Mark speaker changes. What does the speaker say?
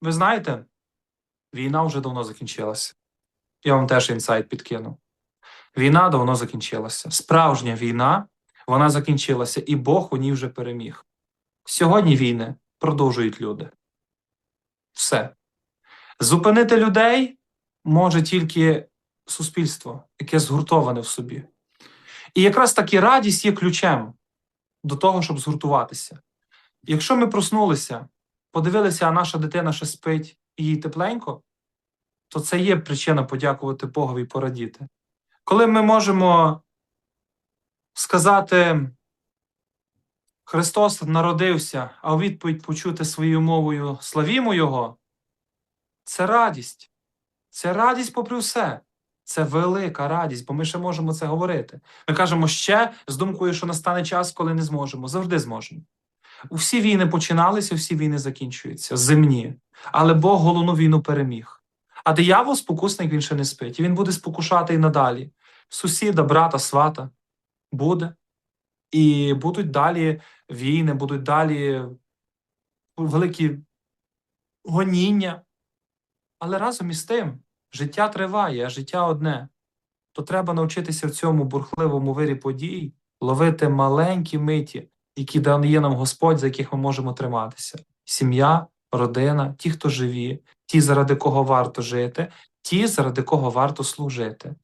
Speaker 1: ви знаєте, війна вже давно закінчилася. Я вам теж інсайт підкину. Війна давно закінчилася. Справжня війна, вона закінчилася, і Бог у ній вже переміг. Сьогодні війни продовжують люди. Все. Зупинити людей може тільки суспільство, яке згуртоване в собі. І якраз таки радість є ключем до того, щоб згуртуватися. Якщо ми проснулися, подивилися, а наша дитина ще спить і їй тепленько, то це є причина подякувати Богові і порадіти. Коли ми можемо сказати, Христос народився, а у відповідь почути своєю мовою славімо Його, це радість. Це радість попри все. Це велика радість, бо ми ще можемо це говорити. Ми кажемо ще з думкою, що настане час, коли не зможемо. Завжди зможемо. Усі війни починалися, всі війни закінчуються, земні. Але Бог головну війну переміг. А диявол, спокусник, він ще не спить. І він буде спокушати і надалі. Сусіда, брата, свата буде. І будуть далі війни, будуть далі великі гоніння. Але разом із тим, життя триває, а життя одне. То треба навчитися в цьому бурхливому вирі подій ловити маленькі миті, які дає нам Господь, за яких ми можемо триматися. Сім'я, родина, ті, хто живі, ті, заради кого варто жити, ті, заради кого варто служити.